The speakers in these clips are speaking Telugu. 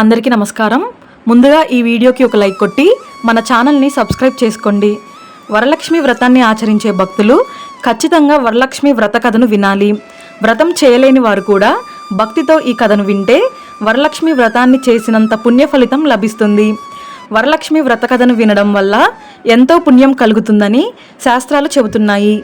అందరికీ నమస్కారం. ముందుగా ఈ వీడియోకి ఒక లైక్ కొట్టి మన ఛానల్ని సబ్స్క్రైబ్ చేసుకోండి. వరలక్ష్మి వ్రతాన్ని ఆచరించే భక్తులు ఖచ్చితంగా వరలక్ష్మి వ్రత కథను వినాలి. వ్రతం చేయలేని వారు కూడా భక్తితో ఈ కథను వింటే వరలక్ష్మి వ్రతాన్ని చేసినంత పుణ్య ఫలితం లభిస్తుంది. వరలక్ష్మి వ్రత కథను వినడం వల్ల ఎంతో పుణ్యం కలుగుతుందని శాస్త్రాలు చెబుతున్నాయి.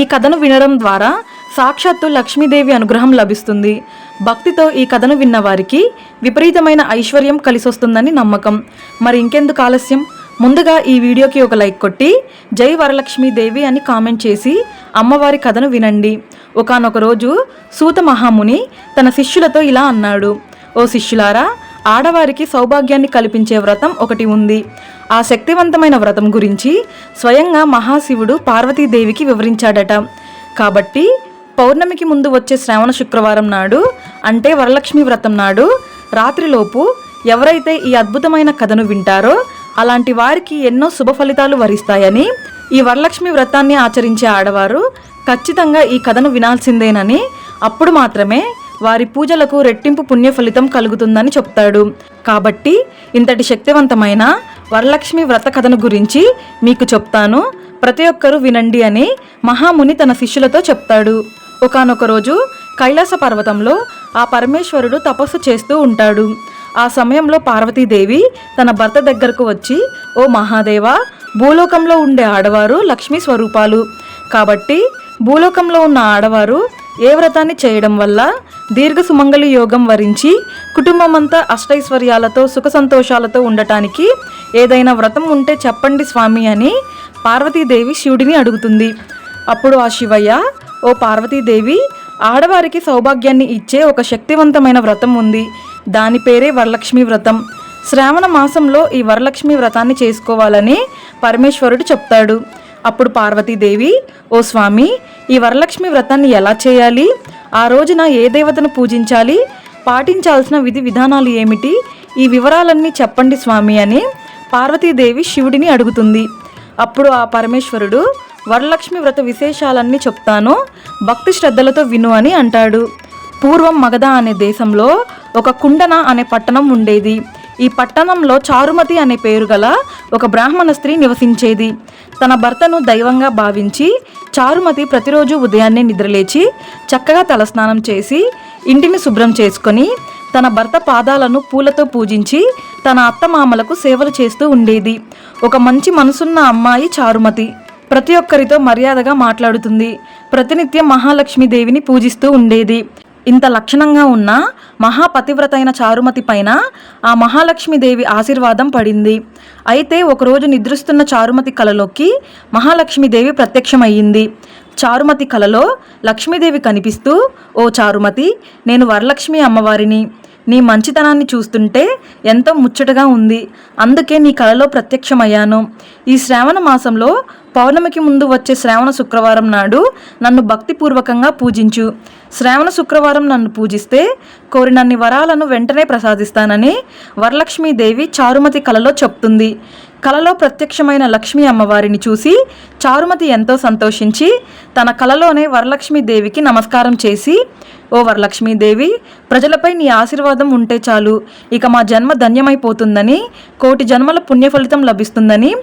ఈ కథను వినడం ద్వారా సాక్షాత్తు లక్ష్మీదేవి అనుగ్రహం లభిస్తుంది. భక్తితో ఈ కథను విన్న వారికి విపరీతమైన ఐశ్వర్యం కలిసొస్తుందని నమ్మకం. మరి ఇంకెందుకు ఆలస్యం? ముందుగా ఈ వీడియోకి ఒక లైక్ కొట్టి జై వరలక్ష్మీదేవి అని కామెంట్ చేసి అమ్మవారి కథను వినండి. ఒకానొక రోజు సూత మహాముని తన శిష్యులతో ఇలా అన్నాడు. ఓ శిష్యులారా ఆడవారికి సౌభాగ్యాన్ని కల్పించే వ్రతం ఒకటి ఉంది. ఆ శక్తివంతమైన వ్రతం గురించి స్వయంగా మహాశివుడు పార్వతీదేవికి వివరించాడట. కాబట్టి పౌర్ణమికి ముందు వచ్చే శ్రావణ శుక్రవారం నాడు అంటే వరలక్ష్మి వ్రతం నాడు రాత్రిలోపు ఎవరైతే ఈ అద్భుతమైన కథను వింటారో అలాంటి వారికి ఎన్నో శుభ ఫలితాలు వరిస్తాయని ఈ వరలక్ష్మి వ్రతాన్ని ఆచరించే ఆడవారు ఖచ్చితంగా ఈ కథను వినాల్సిందేనని అప్పుడు మాత్రమే వారి పూజలకు రెట్టింపు పుణ్య ఫలితం కలుగుతుందని చెప్తాడు. కాబట్టి ఇంతటి శక్తివంతమైన వరలక్ష్మి వ్రత కథను గురించి మీకు చెప్తాను. ప్రతి ఒక్కరూ వినండి అని మహాముని తన శిష్యులతో చెప్తాడు. ఒకానొక రోజు కైలాస పర్వతంలో ఆ పరమేశ్వరుడు తపస్సు చేస్తూ ఉంటాడు. ఆ సమయంలో పార్వతీదేవి తన భర్త దగ్గరకు వచ్చి ఓ మహాదేవా భూలోకంలో ఉండే ఆడవారు లక్ష్మీ స్వరూపాలు. కాబట్టి భూలోకంలో ఉన్న ఆడవారు ఏ వ్రతాన్ని చేయడం వల్ల దీర్ఘ సుమంగళి యోగం వరించి కుటుంబమంతా అష్టైశ్వర్యాలతో సుఖ సంతోషాలతో ఉండటానికి ఏదైనా వ్రతం ఉంటే చెప్పండి స్వామి అని పార్వతీదేవి శివుడిని అడుగుతుంది. అప్పుడు ఆ శివయ్య ఓ పార్వతీదేవి ఆడవారికి సౌభాగ్యాన్ని ఇచ్చే ఒక శక్తివంతమైన వ్రతం ఉంది. దాని పేరే వరలక్ష్మి వ్రతం. శ్రావణ మాసంలో ఈ వరలక్ష్మి వ్రతాన్ని చేసుకోవాలని పరమేశ్వరుడు చెప్తాడు. అప్పుడు పార్వతీదేవి ఓ స్వామి ఈ వరలక్ష్మి వ్రతాన్ని ఎలా చేయాలి? ఆ రోజున ఏ దేవతను పూజించాలి? పాటించాల్సిన విధి విధానాలు ఏమిటి? ఈ వివరాలన్నీ చెప్పండి స్వామి అని పార్వతీదేవి శివుడిని అడుగుతుంది. అప్పుడు ఆ పరమేశ్వరుడు వరలక్ష్మి వ్రత విశేషాలన్నీ చెప్తాను. భక్తి శ్రద్ధలతో విను అని అంటాడు. పూర్వం మగధ అనే దేశంలో ఒక కుండన అనే పట్టణం ఉండేది. ఈ పట్టణంలో చారుమతి అనే పేరు గల ఒక బ్రాహ్మణ స్త్రీ నివసించేది. తన భర్తను దైవంగా భావించి చారుమతి ప్రతిరోజు ఉదయాన్నే నిద్రలేచి చక్కగా తలస్నానం చేసి ఇంటిని శుభ్రం చేసుకొని తన భర్త పాదాలను పూలతో పూజించి తన అత్తమామలకు సేవలు చేస్తూ ఉండేది. ఒక మంచి మనసున్న అమ్మాయి చారుమతి. ప్రతి ఒక్కరితో మర్యాదగా మాట్లాడుతుంది. ప్రతినిత్యం మహాలక్ష్మీదేవిని పూజిస్తూ ఉండేది. ఇంత లక్షణంగా ఉన్న మహాపతివ్రతైన చారుమతి పైన ఆ మహాలక్ష్మీదేవి ఆశీర్వాదం పడింది. అయితే ఒకరోజు నిద్రిస్తున్న చారుమతి కలలోకి మహాలక్ష్మీదేవి ప్రత్యక్షమయ్యింది. చారుమతి కలలో లక్ష్మీదేవి కనిపిస్తూ ఓ చారుమతి నేను వరలక్ష్మి అమ్మవారిని. నీ మంచితనాన్ని చూస్తుంటే ఎంతో ముచ్చటగా ఉంది. అందుకే నీ కలలో ప్రత్యక్షమయ్యాను. ఈ శ్రావణ మాసంలో పౌర్ణమికి ముందు వచ్చే శ్రావణ శుక్రవారం నాడు నన్ను భక్తిపూర్వకంగా పూజించు. శ్రావణ శుక్రవారం నన్ను పూజిస్తే కోరినన్ని వరాలను వెంటనే ప్రసాదిస్తానని వరలక్ష్మీదేవి చారుమతి కలలో చెప్తుంది. కలలో ప్రత్యక్షమైన లక్ష్మీ అమ్మవారిని చూసి చారుమతి ఎంతో సంతోషించి తన కలలోనే వరలక్ష్మీదేవికి నమస్కారం చేసి ఓ వరలక్ష్మీదేవి ప్రజలపై నీ ఆశీర్వాదం ఉంటే చాలు. ఇక మా జన్మ ధన్యమైపోతుందని కోటి జన్మల పుణ్యఫలితం లభిస్తుందని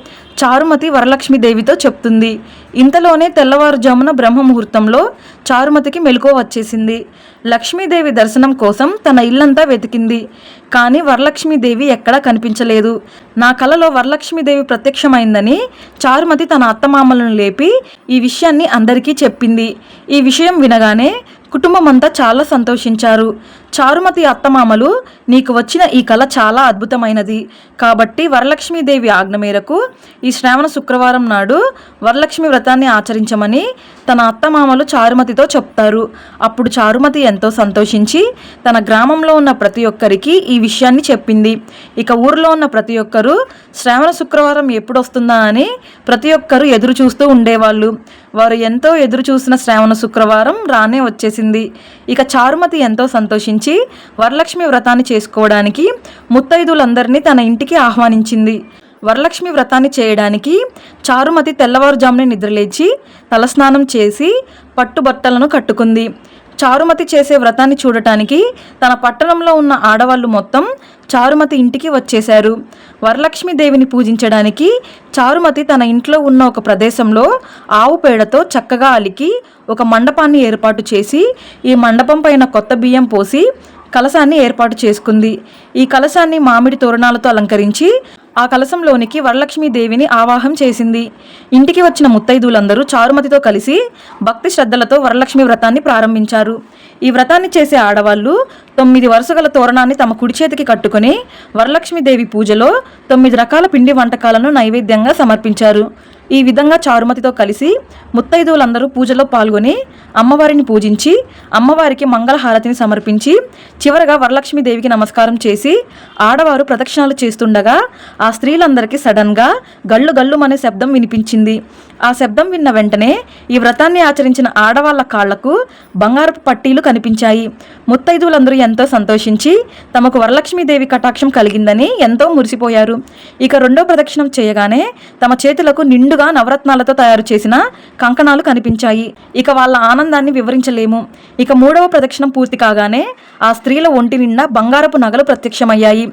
చారుమతి వరలక్ష్మీదేవితో చెప్తుంది. ఇంతలోనే తెల్లవారుజామున బ్రహ్మ ముహూర్తంలో చారుమతికి మెలకువ వచ్చేసింది. లక్ష్మీదేవి దర్శనం కోసం తన ఇల్లంతా వెతికింది. కానీ వరలక్ష్మీదేవి ఎక్కడా కనిపించలేదు. నా కలలో వరలక్ష్మీదేవి ప్రత్యక్షమైందని చారుమతి తన అత్తమామలను లేపి ఈ విషయాన్ని అందరికీ చెప్పింది. ఈ విషయం వినగానే కుటుంబం అంతా చాలా సంతోషించారు. చారుమతి అత్తమామలు నీకు వచ్చిన ఈ కళ చాలా అద్భుతమైనది. కాబట్టి వరలక్ష్మీదేవి ఆజ్ఞ మేరకు ఈ శ్రావణ శుక్రవారం నాడు వరలక్ష్మి వ్రతాన్ని ఆచరించమని తన అత్తమామలు చారుమతితో చెప్తారు. అప్పుడు చారుమతి ఎంతో సంతోషించి తన గ్రామంలో ఉన్న ప్రతి ఒక్కరికి ఈ విషయాన్ని చెప్పింది. ఇక ఊరిలో ఉన్న ప్రతి ఒక్కరూ శ్రావణ శుక్రవారం ఎప్పుడు వస్తుందా అని ప్రతి ఒక్కరూ ఎదురు చూస్తూ ఉండేవాళ్ళు. వారు ఎంతో ఎదురు చూసిన శ్రావణ శుక్రవారం రానే వచ్చేసింది. ఇక చారుమతి ఎంతో సంతోషించి వరలక్ష్మి వ్రతాన్ని చేసుకోవడానికి ముత్తైదులందరినీ తన ఇంటికి ఆహ్వానించింది. వరలక్ష్మి వ్రతాన్ని చేయడానికి చారుమతి తెల్లవారుజామునే నిద్రలేచి తలస్నానం చేసి పట్టుబట్టలను కట్టుకుంది. చారుమతి చేసే వ్రతాన్ని చూడటానికి తన పట్టణంలో ఉన్న ఆడవాళ్ళు మొత్తం చారుమతి ఇంటికి వచ్చేశారు. వరలక్ష్మీదేవిని పూజించడానికి చారుమతి తన ఇంట్లో ఉన్న ఒక ప్రదేశంలో ఆవు పేడతో చక్కగా అలికి ఒక మండపాన్ని ఏర్పాటు చేసి ఈ మండపం పైన కొత్త బియ్యం పోసి కలశాన్ని ఏర్పాటు చేసుకుంది. ఈ కలశాన్ని మామిడి తోరణాలతో అలంకరించి ఆ కలశంలోనికి వరలక్ష్మీదేవిని ఆవాహం చేసింది. ఇంటికి వచ్చిన ముత్తైదులందరూ చారుమతితో కలిసి భక్తి శ్రద్ధలతో వరలక్ష్మి వ్రతాన్ని ప్రారంభించారు. ఈ వ్రతాన్ని చేసే ఆడవాళ్ళు తొమ్మిది వరుసగల తోరణాన్ని తమ కుడి చేతికి కట్టుకుని వరలక్ష్మీదేవి పూజలో తొమ్మిది రకాల పిండి వంటకాలను నైవేద్యంగా సమర్పించారు. ఈ విధంగా చారుమతితో కలిసి ముత్తైదువులందరూ పూజలో పాల్గొని అమ్మవారిని పూజించి అమ్మవారికి మంగళహారతిని సమర్పించి చివరగా వరలక్ష్మీదేవికి నమస్కారం చేసి ఆడవారు ప్రదక్షిణాలు చేస్తుండగా ఆ స్త్రీలందరికీ సడన్గా గళ్ళు గళ్ళుమనే శబ్దం వినిపించింది. ఆ శబ్దం విన్న వెంటనే ఈ వ్రతాన్ని ఆచరించిన ఆడవాళ్ళ కాళ్ళకు బంగారపు పట్టీలు కనిపించాయి. ముత్తైదువులందరూ ఎంతో సంతోషించి తమకు వరలక్ష్మీదేవి కటాక్షం కలిగిందని ఎంతో మురిసిపోయారు. ఇక రెండో ప్రదక్షిణం చేయగానే తమ చేతులకు నిండు నిండుగా నవరత్నాలతో తయారు చేసిన కంకణాలు కనిపించాయి. ఇక వాళ్ళ ఆనందాన్ని వివరించలేము. ఇక మూడవ ప్రదక్షిణం పూర్తి కాగానే ఆ స్త్రీల ఒంటి నిండా బంగారపు నగలు ప్రత్యక్షమయ్యాయి.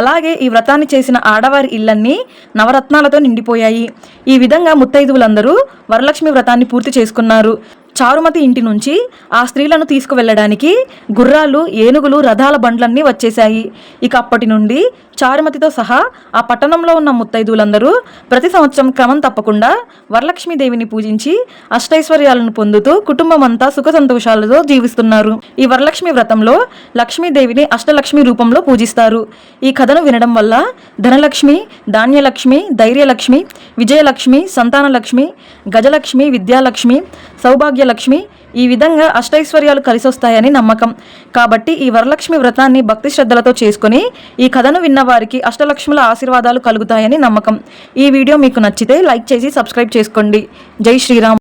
అలాగే ఈ వ్రతాన్ని చేసిన ఆడవారి ఇళ్ళన్నీ నవరత్నాలతో నిండిపోయాయి. ఈ విధంగా ముత్తైదువులందరూ వరలక్ష్మి వ్రతాన్ని పూర్తి చేసుకున్నారు. చారుమతి ఇంటి నుంచి ఆ స్త్రీలను తీసుకువెళ్ళడానికి గుర్రాలు ఏనుగులు రథాల బండ్లన్నీ వచ్చేశాయి. ఇక అప్పటి నుండి చారుమతితో సహా ఆ పట్టణంలో ఉన్న ముత్తైదువులందరూ ప్రతి సంవత్సరం క్రమం తప్పకుండా వరలక్ష్మీదేవిని పూజించి అష్టైశ్వర్యాలను పొందుతూ కుటుంబం అంతా సుఖ సంతోషాలతో జీవిస్తున్నారు. ఈ వరలక్ష్మి వ్రతంలో లక్ష్మీదేవిని అష్టలక్ష్మి రూపంలో పూజిస్తారు. ఈ కథను వినడం వల్ల ధనలక్ష్మి ధాన్యలక్ష్మి ధైర్యలక్ష్మి విజయలక్ష్మి సంతానలక్ష్మి గజలక్ష్మి విద్యాలక్ష్మి లక్ష్మి ఈ విధంగా అష్టైశ్వర్యాలు కలిసొస్తాయని నమ్మకం. కాబట్టి ఈ వరలక్ష్మి వ్రతాన్ని భక్తి శ్రద్ధలతో చేసుకొని ఈ కథను విన్న వారికి అష్టలక్ష్ముల ఆశీర్వాదాలు కలుగుతాయని నమ్మకం. ఈ వీడియో మీకు నచ్చితే లైక్ చేసి సబ్స్క్రైబ్ చేసుకోండి. జై శ్రీరామ్.